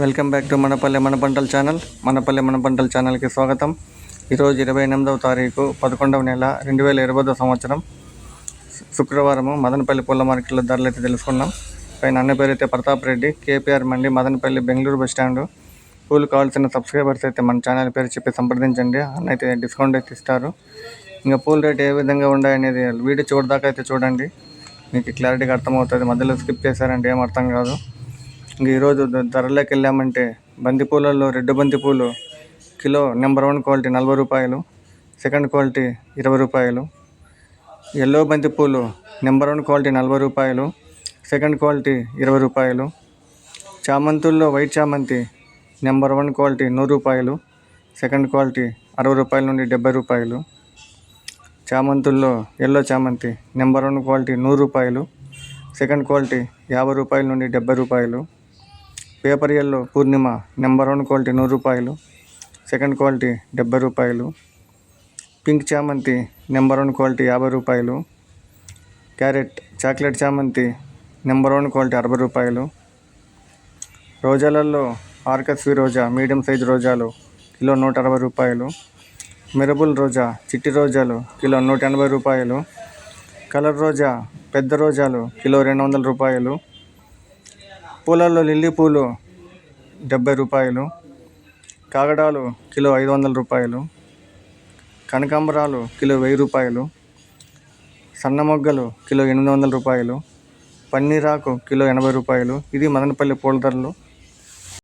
Welcome back to మనపల్లె మన పంటల channel. మనపల్లె మన పంటల ఛానల్కి స్వాగతం. ఈరోజు ఇరవై ఎనిమిదవ తారీఖు పదకొండవ నెల రెండు వేల ఇరవై సంవత్సరం. శుక్రవారము మదనపల్లి పూల మార్కెట్లో ధరలు అయితే తెలుసుకున్నాం. పైన అన్న పేరు అయితే Pratap Reddy KPR Mandi Madanapalle Bengaluru bus stand. పూలు కావాల్సిన సబ్స్క్రైబర్స్ అయితే మన ఛానల్ పేరు చెప్పి సంప్రదించండి. అన్న అయితే డిస్కౌంట్ అయితే ఇస్తారు. ఇంకా పూల రేట్ ఏ విధంగా ఉన్నాయనేది వీడియో చూడదాకా అయితే చూడండి. మీకు క్లారిటీగా అర్థమవుతుంది. మధ్యలో స్కిప్ చేశారంటే ఏం అర్థం కాదు. ఇంక ఈరోజు ధరలోకి వెళ్ళామంటే బంతిపూలలో రెడ్ బంతిపూలు కిలో నెంబర్ వన్ క్వాలిటీ నలభై రూపాయలు సెకండ్ క్వాలిటీ ఇరవై రూపాయలు. ఎల్లో బంతిపూలు నెంబర్ వన్ క్వాలిటీ నలభై రూపాయలు సెకండ్ క్వాలిటీ ఇరవై రూపాయలు. చామంతుల్లో వైట్ చామంతి నెంబర్ వన్ క్వాలిటీ నూరు రూపాయలు సెకండ్ క్వాలిటీ అరవై రూపాయల నుండి డెబ్బై రూపాయలు. చామంతుల్లో ఎల్లో చామంతి నెంబర్ వన్ క్వాలిటీ నూరు రూపాయలు సెకండ్ క్వాలిటీ యాభై రూపాయల నుండి డెబ్బై రూపాయలు. Paper yellow Purnima number one quality నూరు రూపాయలు సెకండ్ క్వాలిటీ డెబ్బై రూపాయలు పింక్ చామంతి నెంబర్ వన్ క్వాలిటీ యాభై రూపాయలు క్యారెట్ చాక్లెట్ చామంతి నెంబర్ వన్ క్వాలిటీ అరవై రూపాయలు రోజాలలో ఆర్కస్వి రోజా మీడియం సైజ్ రోజాలు కిలో నూట అరవై రూపాయలు మిరబుల్ రోజా చిట్టి రోజాలు కిలో నూట ఎనభై రూపాయలు కలర్ రోజా పెద్ద రోజాలు కిలో రెండు వందల రూపాయలు పూలల్లో లిల్లీ పూలు డెబ్బై రూపాయలు కాగడాలు కిలో ఐదు వందల రూపాయలు కనకాంబరాలు కిలో వెయ్యి రూపాయలు సన్నమొగ్గలు కిలో ఎనిమిది వందల రూపాయలు పన్నీరాకు కిలో ఎనభై రూపాయలు. ఇది మదనపల్లి పూల ధరలు.